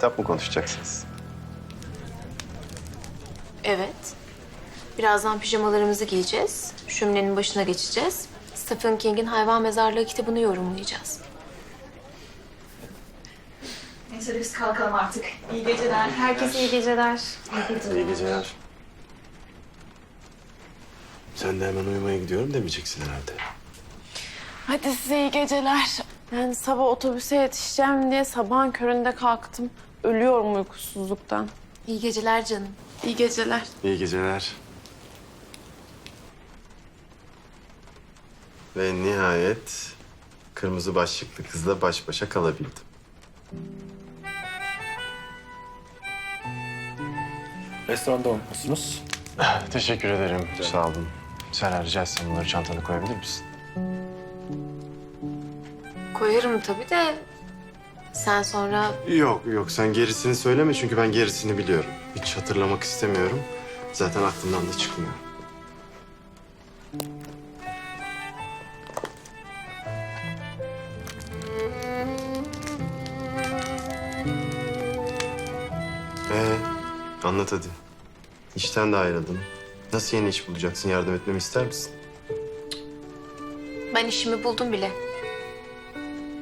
Kitap mı konuşacaksınız? Evet. Birazdan pijamalarımızı giyeceğiz. Şöminenin başına geçeceğiz. Stephen King'in Hayvan Mezarlığı kitabını yorumlayacağız. Neyse biz kalkalım artık. İyi geceler. Herkese iyi geceler. İyi geceler. Sen de hemen uyumaya gidiyorum demeyeceksin herhalde. Hadi size iyi geceler. Ben sabah otobüse yetişeceğim diye sabahın köründe kalktım. Ölüyorum uykusuzluktan. İyi geceler canım. İyi geceler. İyi geceler. Ve nihayet kırmızı başlıklı kızla baş başa kalabildim. Restoranda olmuşsunuz. Teşekkür ederim. Sağ olun. Sen rica etsem bunları çantana koyabilir misin? Koyarım tabii de sen sonra Yok yok sen gerisini söyleme çünkü ben gerisini biliyorum. Hiç hatırlamak istemiyorum. Zaten aklımdan da çıkmıyor. Ee, anlat hadi. İşten de ayrıldın. Nasıl yeni iş bulacaksın? Yardım etmemi ister misin? ben işimi buldum bile.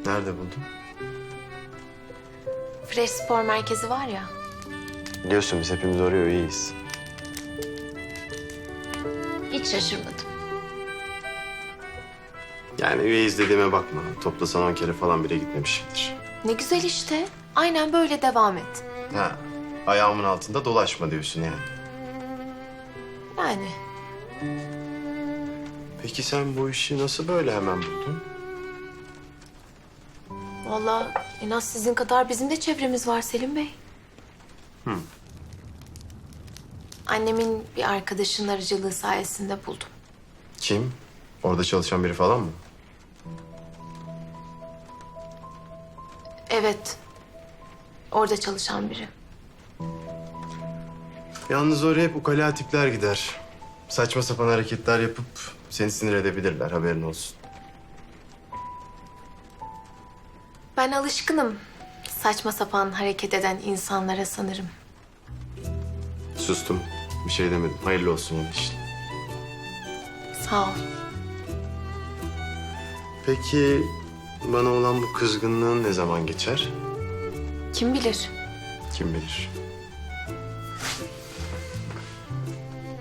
Nerede buldun? Fresh Spor Merkezi var ya. Biliyorsun biz hepimiz oraya üyeyiz. Hiç şaşırmadım. Yani üyeyiz dediğime bakma. Toplasan on kere falan bile gitmemişimdir. Ne güzel işte. Aynen böyle devam et. Ha, ayağımın altında dolaşma diyorsun yani. Yani Peki sen bu işi nasıl böyle hemen buldun? Vallahi en az sizin kadar bizim de çevremiz var Selim Bey. Hı. Annemin bir arkadaşının aracılığı sayesinde buldum. Kim? Orada çalışan biri falan mı? Evet. Orada çalışan biri. Yalnız oraya hep ukala tipler gider. Saçma sapan hareketler yapıp seni sinir edebilirler haberin olsun. Ben alışkınım saçma sapan hareket eden insanlara sanırım. Sustum. Bir şey demedim. Hayırlı olsun yani işte. Sağ ol. Peki bana olan bu kızgınlığın ne zaman geçer? Kim bilir? Kim bilir?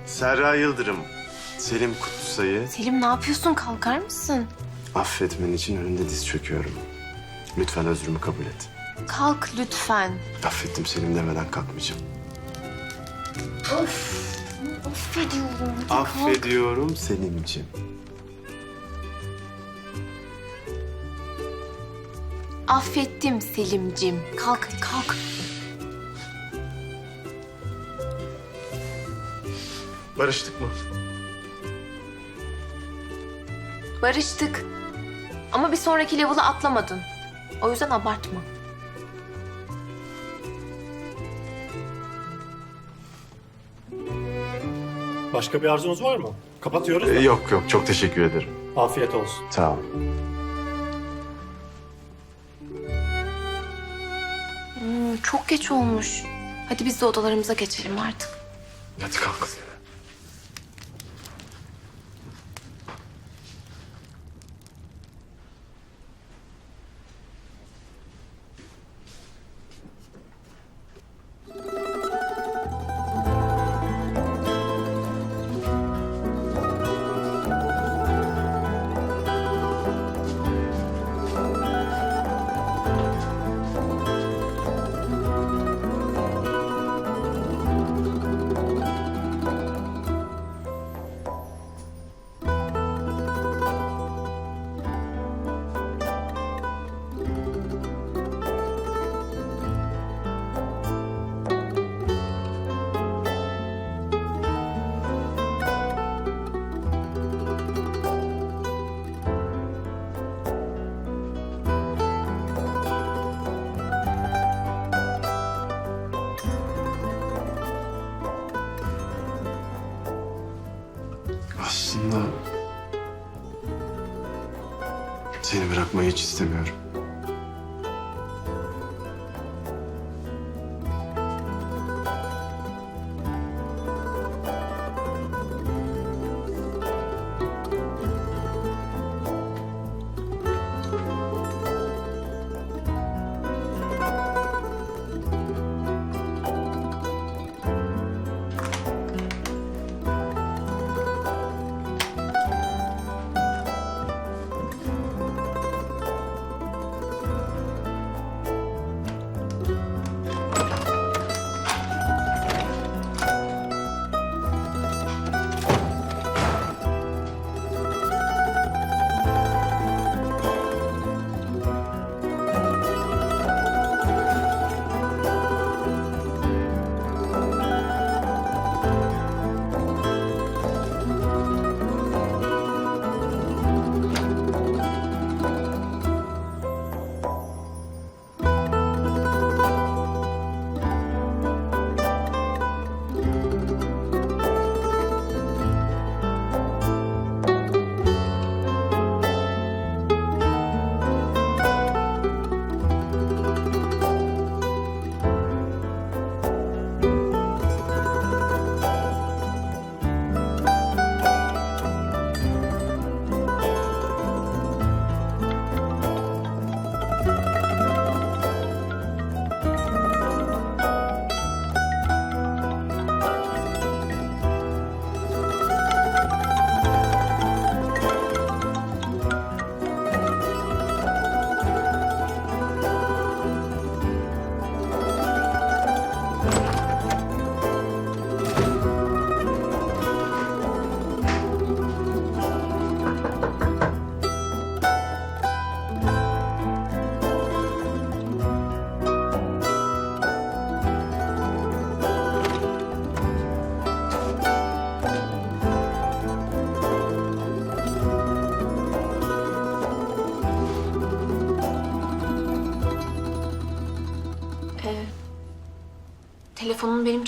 Serra Yıldırım, Selim Kutlusay'ı Selim ne yapıyorsun? Kalkar mısın? affetmen için önünde diz çöküyorum. Lütfen özrümü kabul et. Kalk lütfen. Affettim Selim demeden kalkmayacağım. Affediyorum. Hadi kalk. Affediyorum Selimciğim. Affettim Selimcim. Kalk kalk. Barıştık mı? Barıştık. Ama bir sonraki level'a atlamadın. O yüzden abartma. Başka bir arzunuz var mı? Kapatıyoruz. Ee, da. yok yok çok teşekkür ederim. Afiyet olsun. Sağ ol. Hmm, çok geç olmuş. Hadi biz de odalarımıza geçelim artık. Hadi kalk. Aslında seni bırakmayı hiç istemiyorum.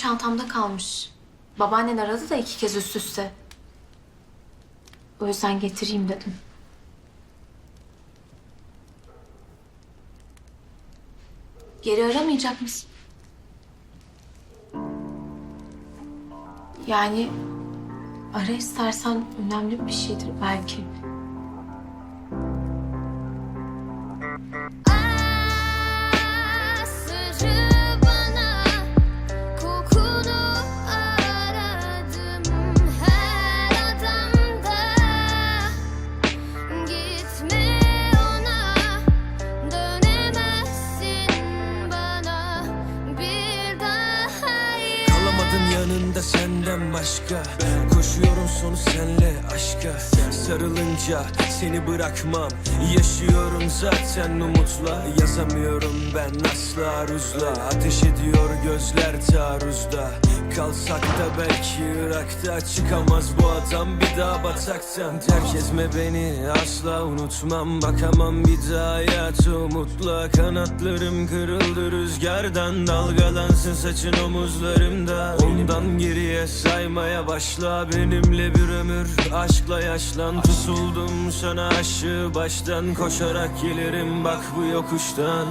Çantamda kalmış. Babaannen aradı da iki kez üst üste. O yüzden getireyim dedim. Geri aramayacak mısın? Yani ara istersen önemli bir şeydir belki. Başka Koşuyorum sonu senle aşka. Sarılınca seni bırakmam. Yaşıyorum zaten umutla. Yazamıyorum ben asla aruzla Ateş ediyor gözler taarruzda. Kalsak da belki Irak'ta Çıkamaz bu adam. Bir daha bataktan Terk etme beni. Asla unutmam. Bakamam bir daha hayata umutla. Kanatlarım kırıldı rüzgardan. Dalgalansın saçın omuzlarımda. Ondan geriye saymaya başla. Benimle bir ömür aşkla yaşlan. Tutuldum sana aşığı baştan Koşarak gelirim. Bak bu yokuştan.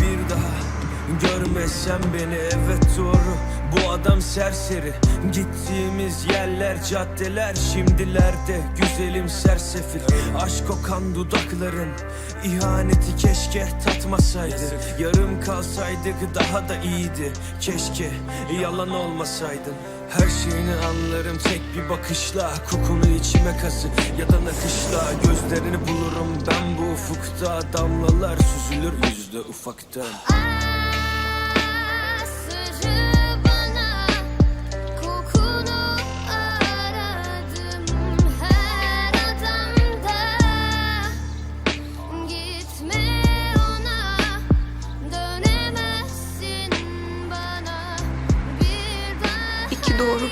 Bir daha Bir görmesen beni serseri. Gittiğimiz yerler caddeler Şimdilerde güzelim sersefil. Aşk kokan dudakların ihaneti keşke tatmasaydı. Yarım kalsaydık daha da iyiydi. Keşke yalan olmasaydın. Her şeyini anlarım tek bir bakışla Kokunu içime kazı. Ya da nakışla Gözlerini bulurum. Ben bu ufukta Damlalar süzülür yüzde ufaktan. Sırrı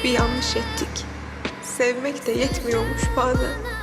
bir yanlış ettik. Sevmek de yetmiyormuş bazen.